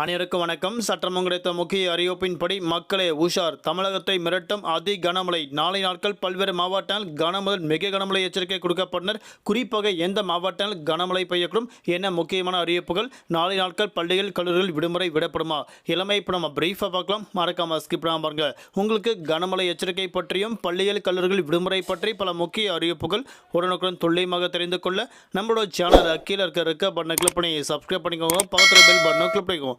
அனைவருக்கும் வணக்கம். சற்றம் கிடைத்த முக்கிய அறிவிப்பின்படி மக்களே உஷார். தமிழகத்தை மிரட்டும் அதி கனமழை நாளை நாட்கள் பல்வேறு மாவட்டங்கள் கனமுதல் மிக கனமழை எச்சரிக்கை கொடுக்கப்பட்டனர். குறிப்பாக எந்த மாவட்டங்கள் கனமழை பெய்யக்கூடும் என்ன முக்கியமான அறிவிப்புகள் நாளை நாட்கள் பள்ளிகள் கல்லூரிகள் விடுமுறை விடப்படுமா? இளமை இப்போ நம்ம பிரீஃபாக பார்க்கலாம். மறக்காம ஸ்கிப் பண்ணாம பாருங்க. உங்களுக்கு கனமழை எச்சரிக்கை பற்றியும் பள்ளிகள் கல்லூரிகள் விடுமுறை பற்றி பல முக்கிய அறிவிப்புகள் உடனுக்குடன் துல்லியமாக தெரிந்து கொள்ள நம்மளோட சேனல் கீழே இருக்க இருக்க பட்டனை கிளிக் பண்ணி சப்ஸ்கிரைப் பண்ணிக்கோங்க. பக்கத்தில் பெல் பட்டனை கிளிக் பண்ணிக்கோங்க.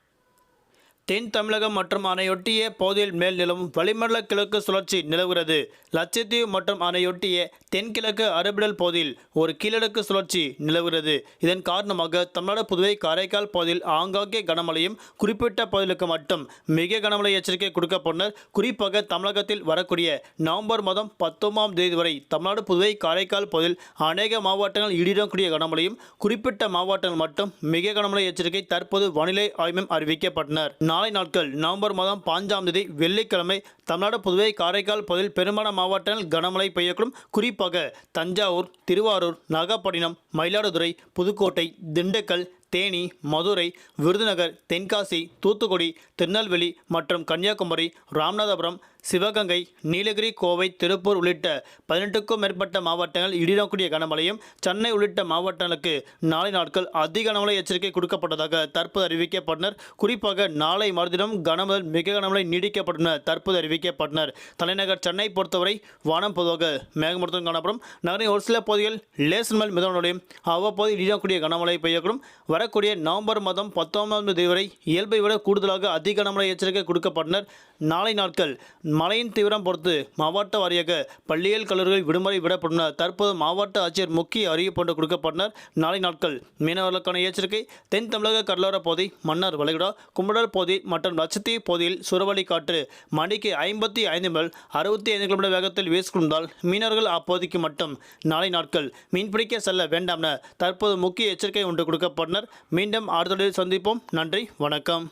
தென் தமிழகம் மற்றும் அணையொட்டிய பகுதியில் மேல் நிலவும் வளிமண்டல கிழக்கு சுழற்சி நிலவுகிறது. லட்சத்தீவு மற்றும் அணையொட்டிய தென்கிழக்கு அரபிடல் பகுதியில் ஒரு கீழடுக்கு சுழற்சி நிலவுகிறது. இதன் காரணமாக தமிழ்நாடு புதுவை காரைக்கால் பகுதியில் ஆங்காங்கே கனமழையும் குறிப்பிட்ட பகுதிகளுக்கு மட்டும் மிக கனமழை எச்சரிக்கை கொடுக்கப்பட்டனர் குறிப்பாக தமிழகத்தில் வரக்கூடிய நவம்பர் மாதம் பத்தொன்பதாம் தேதி வரை தமிழ்நாடு புதுவை காரைக்கால் பகுதியில் அநேக மாவட்டங்கள் இடிடக்கூடிய கனமழையும் குறிப்பிட்ட மாவட்டங்கள் மட்டும் மிக கனமழை எச்சரிக்கை தற்போது வானிலை ஆய்வு அறிவிக்கப்பட்டனர். நாளை நாட்கள் நவம்பர் மாதம் பாஞ்சாம் தேதி வெள்ளிக்கிழமை தமிழ்நாடு புதுவை காரைக்கால் பகுதியில் பெரும்பாலான மாவட்டங்கள் கனமழை பெய்யக்கூடும். குறிப்பாக தஞ்சாவூர் திருவாரூர் நாகப்பட்டினம் மயிலாடுதுறை புதுக்கோட்டை திண்டுக்கல் தேனி மதுரை விருதுநகர் தென்காசி தூத்துக்குடி திருநெல்வேலி மற்றும் கன்னியாகுமரி ராமநாதபுரம் சிவகங்கை நீலகிரி கோவை திருப்பூர் உள்ளிட்ட பதினெட்டுக்கும் மேற்பட்ட மாவட்டங்கள் இடிடக்கூடிய கனமழையும் சென்னை உள்ளிட்ட மாவட்டங்களுக்கு நாளை நாட்கள் அதிக கனமழை எச்சரிக்கை கொடுக்கப்பட்டதாக தற்போது அறிவிக்கப்பட்டனர். குறிப்பாக நாளை மறுதினம் கனமுதல் மிக கனமழை நீடிக்கப்பட்டனர் தற்போது அறிவிக்கப்பட்டனர். தலைநகர் சென்னை பொறுத்தவரை வானம் பொதுவாக மேகமூர்த்தம் காணப்படும். நகரின் ஒரு சில பகுதிகள் லேசன் மேல் மிதவனுடையும் அவ்வப்போது இடியக்கூடிய கனமழை பெய்யக்கூடும். வரக்கூடிய நவம்பர் மாதம் பத்தொன்பதாம் தேதி வரை இயல்பை விட கூடுதலாக அதிக கனமழை எச்சரிக்கை கொடுக்கப்பட்டனர். நாளை நாட்கள் மழையின் தீவிரம் பொறுத்து மாவட்ட வாரியாக பள்ளியியல் கல்லூரிகள் விடுமுறை விடப்பட்டனர் தற்போது மாவட்ட ஆட்சியர் முக்கிய அறிவிப்பு ஒன்று கொடுக்கப்பட்டனர். நாளை நாட்கள் மீனவர்களுக்கான எச்சரிக்கை. தென் தமிழக கடலோர பகுதி மன்னார் வளைகுடா கும்படர் பகுதி மற்றும் லட்சத்தீவு பகுதியில் சுறவழி காற்று மணிக்கு ஐம்பத்தி ஐந்து முதல் அறுபத்தி ஐந்து கிலோமீட்டர் வேகத்தில் வீசிக்கொண்டால் மீனவர்கள் அப்பகுதிக்கு மட்டும் நாளை நாட்கள் மீன்பிடிக்க செல்ல வேண்டாம் என தற்போது முக்கிய எச்சரிக்கை ஒன்று கொடுக்கப்பட்டனர். மீண்டும் அடுத்த சந்திப்போம். நன்றி வணக்கம்.